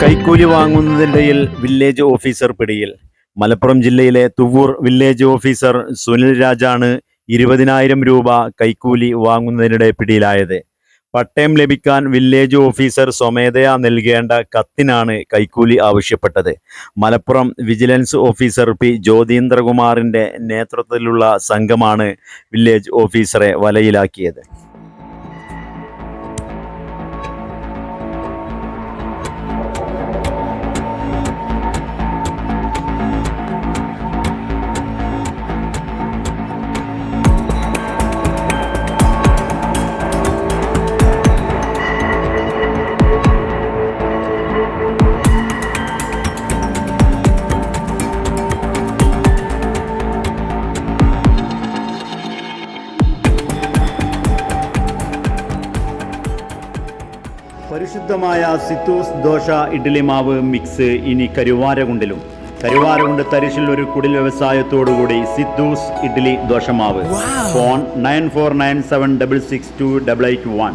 കൈക്കൂലി വാങ്ങുന്നതിനിടയിൽ village officer പിടിയിൽ. മലപ്പുറം ജില്ലയിലെ തുവൂർ വില്ലേജ് ഓഫീസർ സുനിൽ രാജാണ് ഇരുപതിനായിരം രൂപ കൈക്കൂലി വാങ്ങുന്നതിനിടെ പിടിയിലായത്. പട്ടയം ലഭിക്കാൻ വില്ലേജ് ഓഫീസർ സ്വമേധയാ നൽകേണ്ട കത്തിനാണ് കൈക്കൂലി ആവശ്യപ്പെട്ടത്. മലപ്പുറം വിജിലൻസ് ഓഫീസർ പി ജ്യോതീന്ദ്രകുമാറിന്റെ നേതൃത്വത്തിലുള്ള സംഘമാണ് വില്ലേജ് ഓഫീസറെ വലയിലാക്കിയത്. പരിശുദ്ധമായ സിത്തൂസ് ദോശ ഇഡ്ഡലി മാവ് മിക്സ് ഇനി കരുവാരകുണ്ടിലും. കരുവാരകുണ്ട് തരിശിൽ ഒരു കുടിൽ വ്യവസായത്തോടുകൂടി സിത്തൂസ് ഇഡ്ഡലി ദോശമാവ് phone nine four nine seven double six two double eight one.